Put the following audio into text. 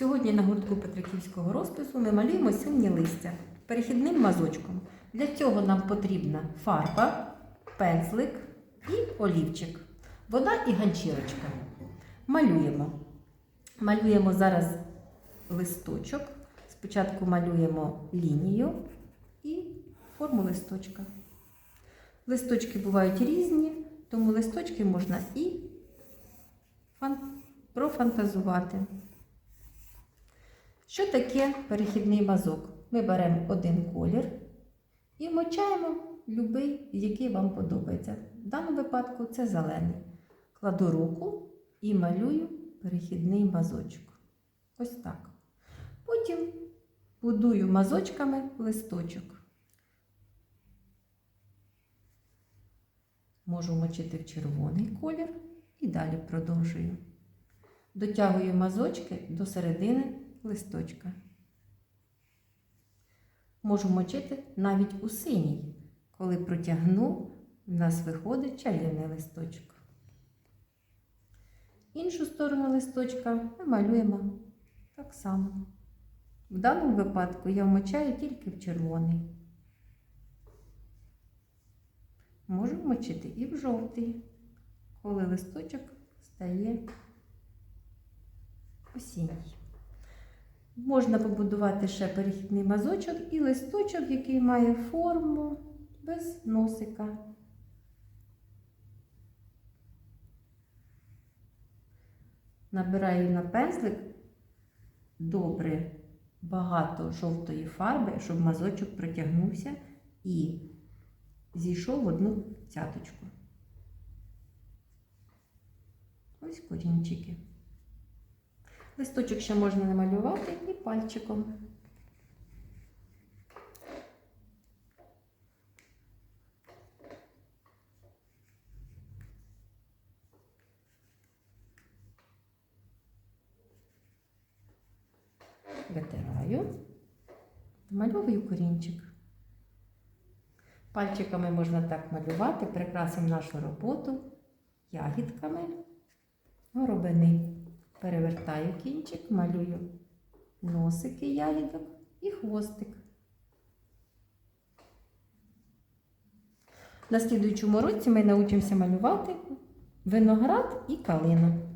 Сьогодні на гуртку Петриківського розпису ми малюємо синє листя перехідним мазочком. Для цього нам потрібна фарба, пензлик і олівчик, вода і ганчірочка. Малюємо. Малюємо зараз листочок. Спочатку малюємо лінію і форму листочка. Листочки бувають різні, тому листочки можна і фан- профантазувати. Що таке перехідний мазок? Ми беремо один колір і мочаємо любий, який вам подобається. В даному випадку це зелений. Кладу руку і малюю перехідний мазочок. Ось так. Потім будую мазочками листочок. Можу мочити в червоний колір і далі продовжую. Дотягую мазочки до середини листочка. Можу мочити навіть у синій. Коли протягну, в нас виходить чарівний листочок. Іншу сторону листочка ми малюємо так само. В даному випадку я вмочаю тільки в червоний. Можу вмочити і в жовтий, коли листочок стає осінній. Можна побудувати ще перехідний мазочок і листочок, який має форму без носика. Набираю на пензлик добре багато жовтої фарби, щоб мазочок протягнувся і зійшов в одну цяточку. Ось корінчики. Листочок ще можна намалювати і пальчиком. Витираю, малюю корінчик. Пальчиками можна так малювати, прикрасимо нашу роботу ягідками горобини. Перевертаю кінчик, малюю носики ягідок і хвостик. На слідуючому році ми навчимося малювати виноград і калину.